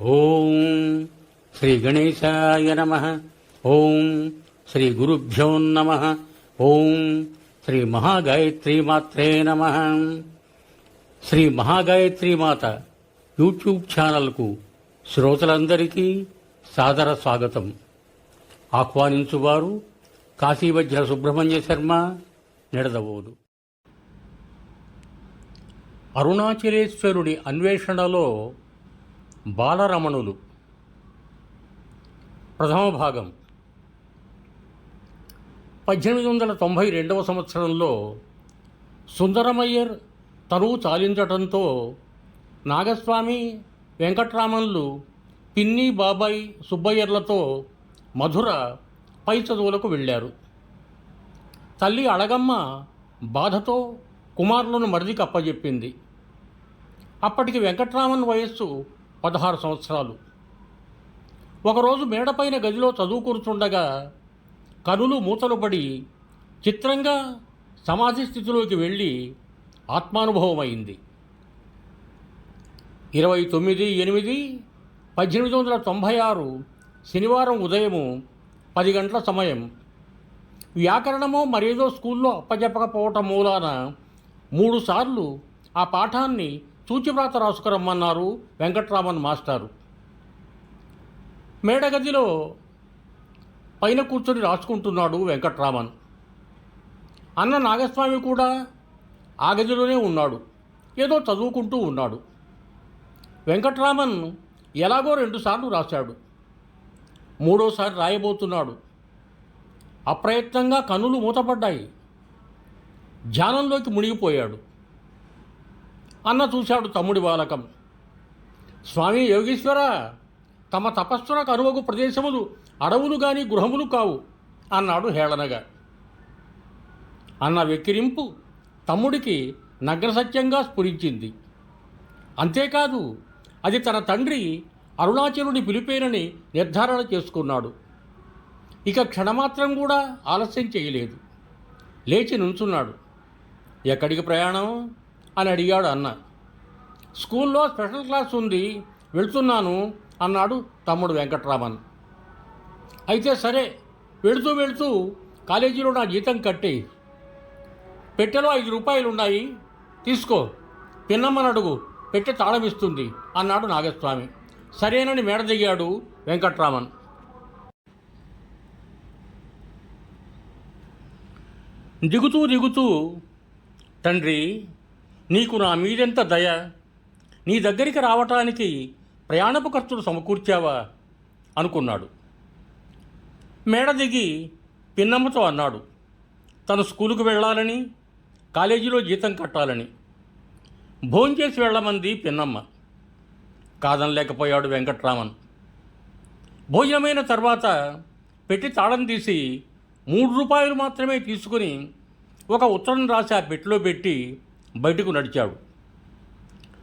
ఓం శ్రీ గణేశాయ నమ. ఓం శ్రీ గురుభ్యో నమ. ఓం శ్రీ మహాగాయత్రి మాత్రే నమ. శ్రీ మహాగాయత్రి మాత యూట్యూబ్ ఛానల్కు శ్రోతలందరికీ సాదర స్వాగతం. ఆహ్వానించువారు కాశీవజ్ర సుబ్రహ్మణ్య శర్మ నిడదవోదు. అరుణాచలేశ్వరుడి అన్వేషణలో బాలరమణులు. ప్రథమ భాగం. పద్దెనిమిది వందల తొంభై రెండవ సంవత్సరంలో సుందరమయ్యర్ తరువు చాలించటంతో నాగస్వామి వెంకట్రామన్లు పిన్ని బాబాయ్ సుబ్బయ్యర్లతో మధుర పై చదువులకు వెళ్ళారు. తల్లి అడగమ్మ బాధతో కుమారులను మరిదికి అప్పజెప్పింది. అప్పటికి వెంకట్రామన్ వయస్సు పదహారు సంవత్సరాలు. ఒకరోజు మేడపైన గదిలో చదువుకూర్చుండగా కనులు మూతలు పడి చిత్రంగా సమాధి స్థితిలోకి వెళ్ళి ఆత్మానుభవమైంది. ఇరవై తొమ్మిది ఎనిమిది పద్దెనిమిది వందల తొంభై ఆరు శనివారం ఉదయము పది గంటల సమయం. వ్యాకరణమో మరేదో స్కూల్లో అప్పజెప్పకపోవటం మూలాన మూడుసార్లు ఆ పాఠాన్ని సూచివ్రాత రాసుకురమ్మన్నారు వెంకట్రామన్ మాస్టారు. మేడగదిలో పైన కూర్చొని రాసుకుంటున్నాడు వెంకట్రామన్. అన్న నాగస్వామి కూడా ఆ గదిలోనే ఉన్నాడు. ఏదో చదువుకుంటూ ఉన్నాడు. వెంకట్రామన్ ఎలాగో రెండుసార్లు రాశాడు. మూడోసారి రాయబోతున్నాడు. అప్రయత్నంగా కనులు మూతపడ్డాయి. ధ్యానంలోకి మునిగిపోయాడు. అన్న చూశాడు తమ్ముడి బాలకం. స్వామి యోగేశ్వర తమ తపస్సునకు అనువగు ప్రదేశములు అడవులు గాని గృహములు కావు అన్నాడు హేళనగా. అన్న వెక్కిరింపు తమ్ముడికి నగ్నసత్యంగా స్ఫురించింది. అంతేకాదు అది తన తండ్రి అరుణాచలుడి పిలిపేనని నిర్ధారణ చేసుకున్నాడు. ఇక క్షణమాత్రం కూడా ఆలస్యం చేయలేదు. లేచి నుంచున్నాడు. ఎక్కడికి ప్రయాణం? అని అడిగాడు అన్న. స్కూల్లో స్పెషల్ క్లాస్ ఉంది వెళ్తున్నాను అన్నాడు తమ్ముడు వెంకట్రామన్. అయితే సరే వెళుతూ వెళుతూ కాలేజీలో నా జీతం కట్టి పెట్టెలో ఐదు రూపాయలు ఉన్నాయి తీసుకో పిన్నమ్మని అడుగు పెట్టె తాళమిస్తుంది అన్నాడు నాగస్వామి. సరేనని మేడ దిగాడు వెంకట్రామన్. దిగుతూ దిగుతూ తండ్రి నీకు నా మీదెంత దయ? నీ దగ్గరికి రావటానికి ప్రయాణపు ఖర్చులు సమకూర్చావా? అనుకున్నాడు. మేడ దిగి పిన్నమ్మతో అన్నాడు. తను స్కూలుకు వెళ్ళాలని కాలేజీలో జీతం కట్టాలని. భోంచేసి వెళ్ళమంది పిన్నమ్మ. కాదనలేకపోయాడు వెంకట్రామన్. భోజనమైన తర్వాత పెట్టి తాళం తీసి మూడు రూపాయలు మాత్రమే తీసుకుని ఒక ఉత్తరం రాసి ఆ పెట్టిలో పెట్టి బయటకు నడిచాడు.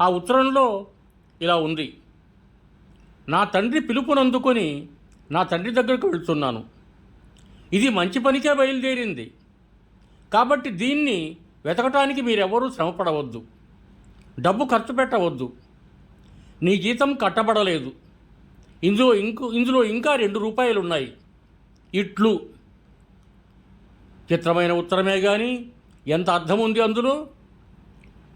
ఆ ఉత్తరంలో ఇలా ఉంది నా తండ్రి పిలుపునందుకొని నా తండ్రి దగ్గరకు వెళ్తున్నాను. ఇది మంచి పనికే బయలుదేరింది. కాబట్టి దీన్ని వెతకటానికి మీరెవరూ శ్రమపడవద్దు. డబ్బు ఖర్చు పెట్టవద్దు. నీ జీతం కట్టబడలేదు. ఇందులో ఇంకు ఇందులో ఇంకా రెండు రూపాయలు ఉన్నాయి ఇట్లు. చిత్రమైన ఉత్తరమే కానీ ఎంత అర్థం ఉంది అందులో?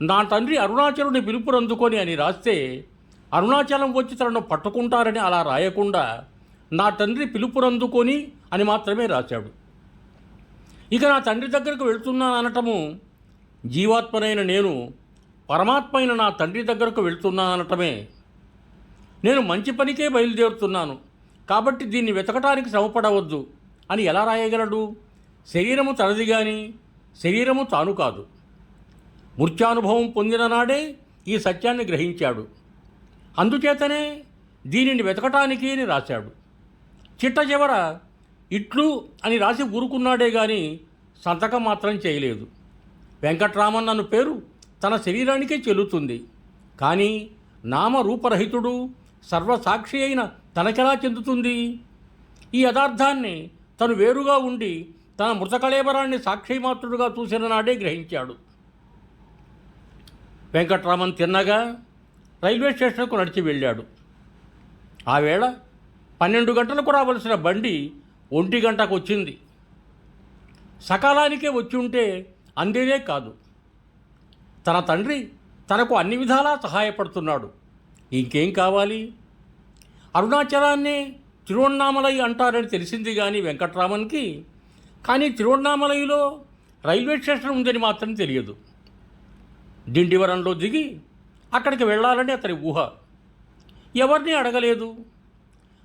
నా తండ్రి అరుణాచలుని పిలుపునందుకొని అని రాస్తే అరుణాచలం వచ్చి తనను పట్టుకుంటారని అలా రాయకుండా నా తండ్రి పిలుపునందుకొని అని మాత్రమే రాశాడు. ఇక నా తండ్రి దగ్గరకు వెళ్తున్నాను అనటము జీవాత్మనైన నేను పరమాత్మైన నా తండ్రి దగ్గరకు వెళ్తున్నానటమే నేను మంచి పనికే బయలుదేరుతున్నాను. కాబట్టి దీన్ని వెతకటానికి శ్రమపడవద్దు. అని ఎలా రాయగలడు? శరీరము తనది కానీ శరీరము తాను కాదు. మృత్యానుభవం పొందిన నాడే ఈ సత్యాన్ని గ్రహించాడు. అందుచేతనే దీనిని వెతకటానికి అని రాశాడు. చిట్ట చివర ఇట్లు అని రాసి ఊరుకున్నాడే గాని సంతకం మాత్రం చేయలేదు. వెంకట్రామన్ అను పేరు తన శరీరానికే చెల్లుతుంది. కానీ నామరూపరహితుడు సర్వసాక్షి అయిన తనకెలా చెందుతుంది? ఈ యథార్థాన్ని తను వేరుగా ఉండి తన మృతకళేబరాన్ని సాక్షిమాత్రుడుగా చూసిన నాడే గ్రహించాడు. వెంకట్రామన్ తిన్నగా రైల్వే స్టేషన్కు నడిచి వెళ్ళాడు. ఆవేళ పన్నెండు గంటలకు రావలసిన బండి ఒంటి గంటకు వచ్చింది. సకాలానికే వచ్చి ఉంటే అందేదే కాదు. తన తండ్రి తనకు అన్ని విధాలా సహాయపడుతున్నాడు. ఇంకేం కావాలి? అరుణాచలాన్నే తిరువన్నామలై అంటారని తెలిసింది కానీ వెంకట్రామన్కి కానీ తిరువన్నామలైలో రైల్వే స్టేషన్ ఉందని మాత్రం తెలియదు. దిండివరంలో దిగి అక్కడికి వెళ్ళాలని అతని ఊహ. ఎవరిని అడగలేదు.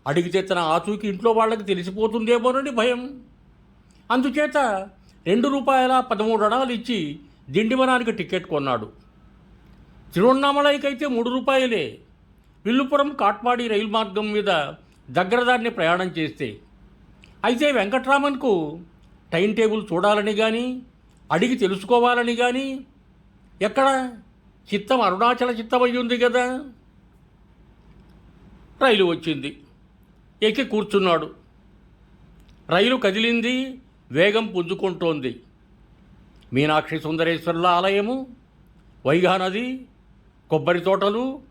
అడిగితే తన ఆచూకి ఇంట్లో వాళ్ళకి తెలిసిపోతుందేమోనని భయం. అందుచేత రెండు రూపాయల పదమూడు అణాలు ఇచ్చి దిండివనానికి టికెట్ కొన్నాడు. తిరువన్నామలైకైతే మూడు రూపాయలే. విల్లుపురం కాట్పాడి రైలు మార్గం మీద దగ్గరదారిని ప్రయాణం చేస్తే. అయితే వెంకట్రామన్కు టైం టేబుల్ చూడాలని కానీ అడిగి తెలుసుకోవాలని కానీ ఎక్కడ? చిత్తం అరుణాచల చిత్తం అయి ఉంది కదా రైలు వచ్చింది. ఎక్కి కూర్చున్నాడు. రైలు కదిలింది వేగం పుంజుకుంటోంది. మీనాక్షి సుందరేశ్వరుల ఆలయము వైగా నది కొబ్బరి తోటలు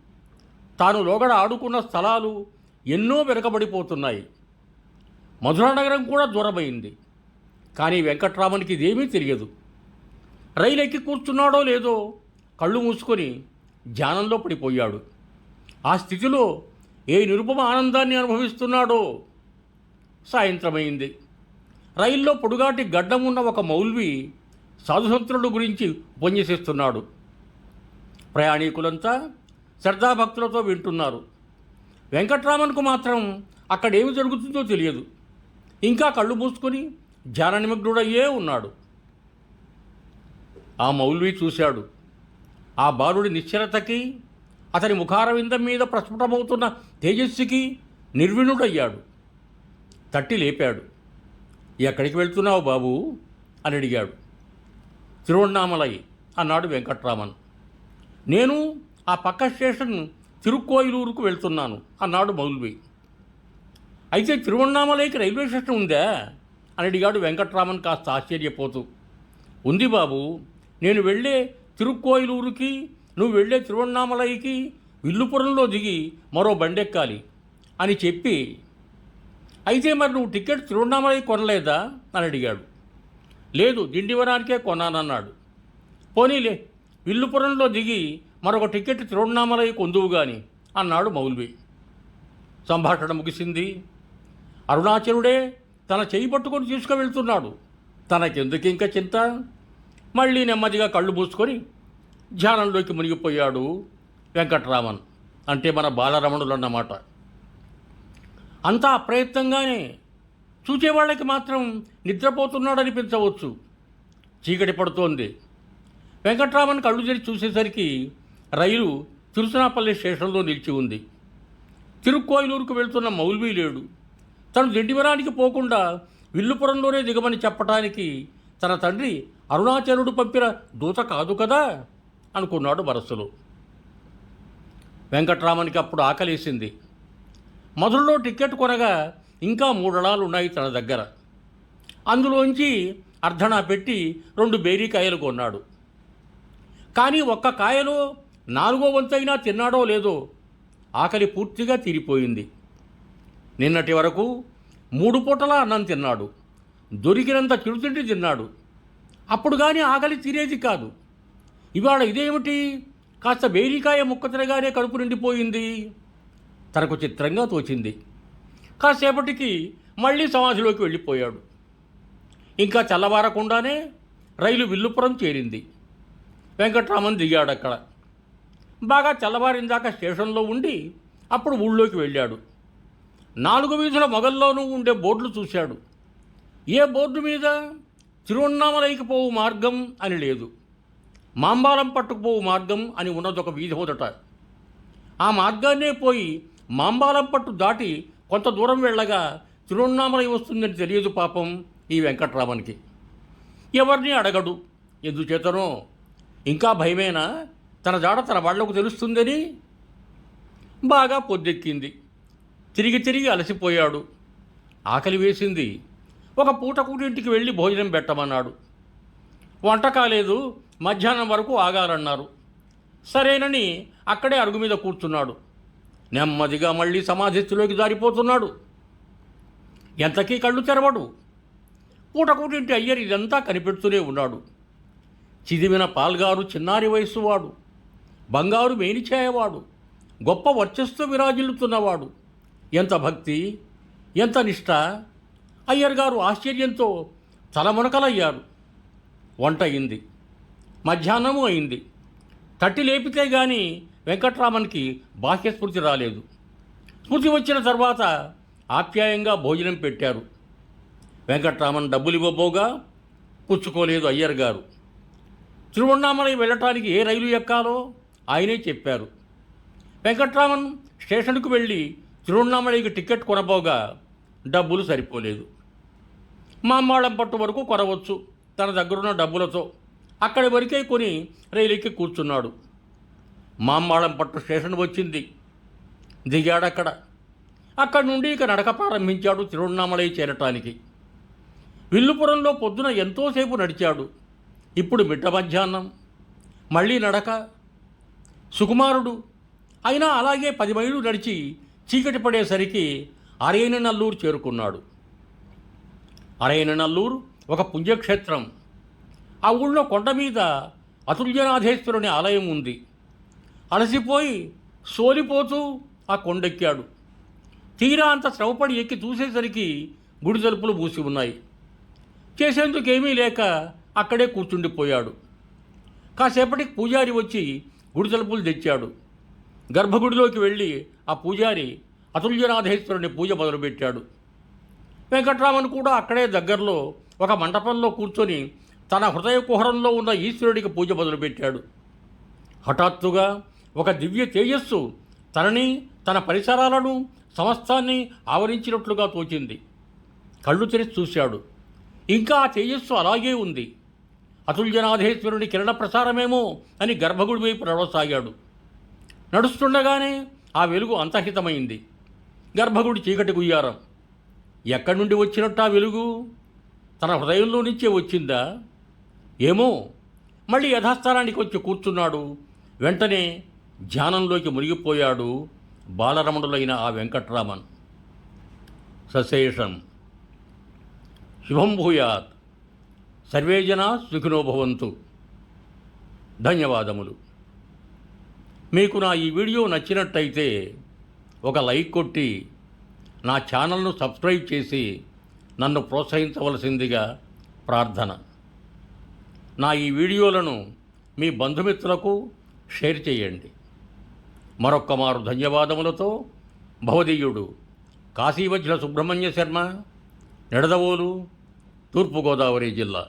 తాను లోగడ ఆడుకున్న స్థలాలు ఎన్నో వెనకబడిపోతున్నాయి. మధురానగరం కూడా దూరమైంది కానీ వెంకట్రామన్కి ఇదేమీ తెలియదు. రైలు ఎక్కి కూర్చున్నాడో లేదో కళ్ళు మూసుకొని ధ్యానంలో పడిపోయాడు. ఆ స్థితిలో ఏ నిరుపమ ఆనందాన్ని అనుభవిస్తున్నాడో సాయంత్రమైంది. రైల్లో పొడుగాటి గడ్డం ఉన్న ఒక మౌల్వి సాధుసంతుల గురించి ఉపన్యసిస్తున్నాడు. ప్రయాణికులంతా శ్రద్ధాభక్తులతో వింటున్నారు. వెంకట్రామన్కు మాత్రం అక్కడేమి జరుగుతుందో తెలియదు. ఇంకా కళ్ళు మూసుకొని ధ్యాన నిమగ్నుడయ్యే ఉన్నాడు. ఆ మౌల్వి చూశాడు. ఆ బాలుడి నిశ్చలతకి అతని ముఖారవిందం మీద ప్రస్ఫుటమవుతున్న తేజస్సుకి నిర్విణుడయ్యాడు. తట్టి లేపాడు. ఎక్కడికి వెళ్తున్నావు బాబు? అని అడిగాడు. తిరువణామలై అన్నాడు వెంకట్రామన్. నేను ఆ పక్క స్టేషన్ తిరుక్కోయిలూరుకు వెళ్తున్నాను అన్నాడు మౌల్వి. అయితే తిరువణామలైకి రైల్వే స్టేషన్ ఉందా? అని అడిగాడు వెంకట్రామన్ కాస్త ఆశ్చర్యపోతూ. ఉంది బాబు. నేను వెళ్ళే తిరుక్కోయిలూరుకి నువ్వు వెళ్ళే తిరువణ్ణామలైకి విల్లుపురంలో దిగి మరో బండెక్కాలి అని చెప్పి అయితే మరి నువ్వు టికెట్ తిరువణ్ణామలై కొనలేదా? అని అడిగాడు. లేదు దిండివరానికే కొన్నానన్నాడు పోనీలే విల్లుపురంలో దిగి మరొక టికెట్ తిరువణ్ణామలై కొందువు గాని అన్నాడు మౌల్వి. సంభాషణ ముగిసింది. అరుణాచలుడే తన చేయి పట్టుకొని తీసుకువెళ్తున్నాడు. తనకెందుకు ఇంకా చింత? మళ్ళీ నెమ్మదిగా కళ్ళు మూసుకొని ధ్యానంలోకి మునిగిపోయాడు వెంకట్రామన్. అంటే మన బాలరమణులు అన్నమాట అంతా అప్రయత్నంగానే చూచేవాళ్ళకి మాత్రం నిద్రపోతున్నాడనిపించవచ్చు. చీకటి పడుతోంది. వెంకట్రామన్ కళ్ళు తెరిచి చూసేసరికి రైలు తిరుచునాపల్లి స్టేషన్లో నిలిచి ఉంది. తిరుక్కోయిలూరుకు వెళ్తున్న మౌల్వీ లేడు. తను దిండివరానికి పోకుండా విల్లుపురంలోనే దిగమని చెప్పటానికి తన తండ్రి అరుణాచలుడు పంపిన దూత కాదు కదా? అనుకున్నాడు మనస్సులో వెంకట్రామన్కి అప్పుడు ఆకలేసింది. మధురలో టికెట్ కొనగా ఇంకా మూడళాలు ఉన్నాయి తన దగ్గర. అందులోంచి అర్ధనా పెట్టి రెండు బేరీకాయలు కొన్నాడు. కానీ ఒక్క కాయలో నాలుగో వంతైనా తిన్నాడో లేదో ఆకలి పూర్తిగా తీరిపోయింది. నిన్నటి వరకు మూడు పూటలా అన్నం తిన్నాడు. దొరికినంత చిరుతిండి తిన్నాడు. అప్పుడు కానీ ఆకలి తీరేది కాదు. ఇవాళ ఇదేమిటి? కాస్త వేరికాయ ముక్క తినగానే కడుపు నిండిపోయింది. తనకు చిత్రంగా తోచింది. కాసేపటికి మళ్ళీ సమాధిలోకి వెళ్ళిపోయాడు. ఇంకా చల్లబారకుండానే రైలు విల్లుపురం చేరింది. వెంకట్రామన్ దిగాడు అక్కడ. బాగా చల్లవారిందాక స్టేషన్లో ఉండి అప్పుడు ఊళ్ళోకి వెళ్ళాడు. నాలుగు వీధుల మొగల్లోనూ ఉండే బోర్డులు చూశాడు. ఏ బోర్డు మీద? తిరువണ്ണామలైకి పోవు మార్గం అని లేదు. మాంబాలం పట్టుకుపోవు మార్గం అని ఉన్నదొక వీధి హోదట. ఆ మార్గాన్నే పోయి మాంబాలం పట్టు దాటి కొంత దూరం వెళ్ళగా తిరువన్నామలై వస్తుందని తెలియదు పాపం ఈ వెంకట్రామన్కి. ఎవరిని అడగడు. ఎందుచేతనో? ఇంకా భయమేనా? తన జాడ తన వాళ్ళకు తెలుస్తుందని? బాగా పొద్దెక్కింది. తిరిగి తిరిగి అలసిపోయాడు. ఆకలి వేసింది. ఒక పూట కూటింటికి వెళ్ళి భోజనం పెట్టమన్నాడు. వంట కాలేదు మధ్యాహ్నం వరకు ఆగాలన్నారు. సరేనని అక్కడే అరుగు మీద కూర్చున్నాడు. నెమ్మదిగా మళ్ళీ సమాధిస్థితిలోకి జారిపోతున్నాడు. ఎంతకీ కళ్ళు తెరవడు. పూటకూటింటి అయ్యర్ ఇదంతా కనిపెడుతూనే ఉన్నాడు. చిదిమిన పాల్గారు చిన్నారి వయస్సు వాడు బంగారు మేనిచేయవాడు. గొప్ప వర్చస్సు విరాజిల్లుతున్నవాడు. ఎంత భక్తి ఎంత నిష్ఠ అయ్యర్ గారు ఆశ్చర్యంతో తలమునకలయ్యారు వంట అయింది. మధ్యాహ్నము అయింది. తట్టి లేపితే గాని వెంకట్రామన్కి బాహ్య స్ఫూర్తి రాలేదు. స్ఫూర్తి వచ్చిన తర్వాత ఆప్యాయంగా భోజనం పెట్టారు. వెంకట్రామన్ డబ్బులు ఇవ్వబోగా పుచ్చుకోలేదు అయ్యర్ గారు. తిరువణామలై వెళ్ళటానికి ఏ రైలు ఎక్కాలో ఆయనే చెప్పారు. వెంకట్రామన్ స్టేషన్కు వెళ్ళి తిరువణామలైకి టికెట్ కొనబోగా డబ్బులు సరిపోలేదు. మామ్మాళం పట్టు వరకు కొనవచ్చు. తన దగ్గరున్న డబ్బులతో అక్కడి వరకే కొని రైలుకి కూర్చున్నాడు. మామ్మాళం పట్టు స్టేషన్ వచ్చింది. దిగాడక్కడ. అక్కడి నుండి ఇక నడక ప్రారంభించాడు తిరువണ്ണామలై చేరటానికి. విల్లుపురంలో పొద్దున ఎంతోసేపు నడిచాడు. ఇప్పుడు మిట్ట మధ్యాహ్నం. మళ్ళీ నడక. సుకుమారుడు. అయినా అలాగే పది మైళ్ళు నడిచి చీకటి పడేసరికి అరేని నల్లూరు చేరుకున్నాడు. అరైన నల్లూరు ఒక పుణ్యక్షేత్రం. ఆ ఊళ్ళో కొండ మీద అతుల్యనాథేశ్వరుని ఆలయం ఉంది. అలసిపోయి సోలిపోతూ ఆ కొండెక్కాడు. తీరా అంత శ్రమపడి ఎక్కి చూసేసరికి గుడి తలుపులు మూసి ఉన్నాయి. చేసేందుకు ఏమీ లేక అక్కడే కూర్చుండిపోయాడు. కాసేపటికి పూజారి వచ్చి గుడి తలుపులు తెచ్చాడు. గర్భగుడిలోకి వెళ్ళి ఆ పూజారి అతుల్యనాథేశ్వరుని పూజ మొదలుపెట్టాడు. వెంకట్రామన్ కూడా అక్కడే దగ్గరలో ఒక మండపంలో కూర్చొని తన హృదయ కుహరంలో ఉన్న ఈశ్వరుడికి పూజ మొదలుపెట్టాడు. హఠాత్తుగా ఒక దివ్య తేజస్సు తనని తన పరిసరాలను సమస్తాన్ని ఆవరించినట్లుగా తోచింది. కళ్ళు తెరిచి చూశాడు. ఇంకా ఆ తేజస్సు అలాగే ఉంది. అతుల్యనాథేశ్వరుని కిరణ ప్రసారమేమో అని గర్భగుడి వైపు నడవసాగాడు. నడుస్తుండగానే ఆ వెలుగు అంతహితమైంది. గర్భగుడి చీకటి గుయ్యారం. ఎక్కడి నుండి వచ్చినట్టు ఆ వెలుగు? తన హృదయంలో నుంచే వచ్చిందా? ఏమో. మళ్ళీ యథాస్థానానికి వచ్చి కూర్చున్నాడు. వెంటనే ధ్యానంలోకి మునిగిపోయాడు బాలరమణులైన ఆ వెంకట్రామన్. సశేషం. శుభం భూయాత్. సర్వే జనా ధన్యవాదములు. మీకు నా ఈ వీడియో నచ్చినట్టయితే ఒక లైక్ కొట్టి నా ఛానల్ను సబ్స్క్రైబ్ చేసి నన్ను ప్రోత్సహించవలసిందిగా ప్రార్థన. నా ఈ వీడియోలను మీ బంధుమిత్రులకు షేర్ చేయండి. మరొక్క మారు ధన్యవాదములతో భవదీయుడు కాశీవజ్ర సుబ్రహ్మణ్య శర్మ నిడదవోలు తూర్పుగోదావరి జిల్లా.